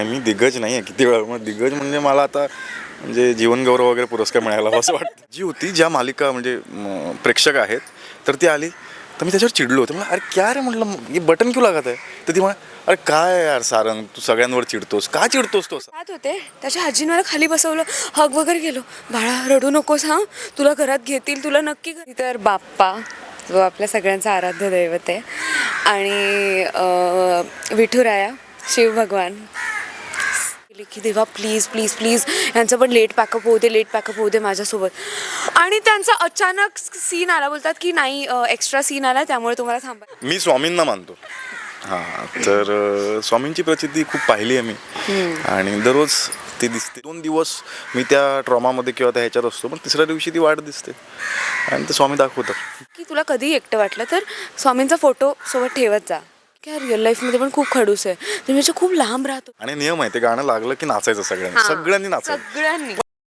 आणि मी दिग्गज नाही आहे किती वेळा. मग दिग्गज म्हणजे मला आता म्हणजे जीवनगौरव वगैरे पुरस्कार मिळायला असं वाटतं. जी होती ज्या मालिका म्हणजे प्रेक्षक आहेत तर ती आली. तर मी त्याच्यावर चिडलो होतो. म्हणलं अरे क्या रे? म्हटलं हे बटन क्यू लागत आहे? तर ती म्हणा अरे काय यार सारंग तू सगळ्यांवर चिडतोस. का चिडतोस तो असं? जात होते? त्याच्या आजीने मला खाली बसवलं हग वगैरे गेलो. बाळा रडू नकोस हा. तुला घरात घेतील तुला नक्की घरी. तर बाप्पा जो आपल्या सगळ्यांचा आराध्य दैवत आहे आणि विठुराया शिव भगवान केली की देवा प्लीज प्लीज प्लीज यांचं पण लेट पॅकअप होऊ दे लेट पॅकअप होऊ दे माझ्यासोबत. आणि त्यांचा अचानक सीन आला बोलतात की नाही एक्स्ट्रा सीन आला त्यामुळे तुम्हाला थांबा. मी स्वामींना मानतो. हां तर अं, स्वामींची प्रचिती खूप पाहिली आहे मी. आणि दररोज ती दिसते. दोन दिवस मी त्या ट्रॉमामध्ये किंवा त्या ह्याच्यात असतो पण तिसऱ्या दिवशी ती वाट दिसते. आणि ते स्वामी दाखवतात. की तुला कधी एकटं वाटलं तर स्वामींचा फोटो सोबत ठेवत जा. की रिअल लाईफमध्ये पण खूप खडूस आहे. तुम्ही खूप लांब राहतो. आणि नियम आहे ते गाणं लागलं की नाचायचं सगळ्यांनी. सगळ्यांनी नाचायचं. सगळ्यांनी.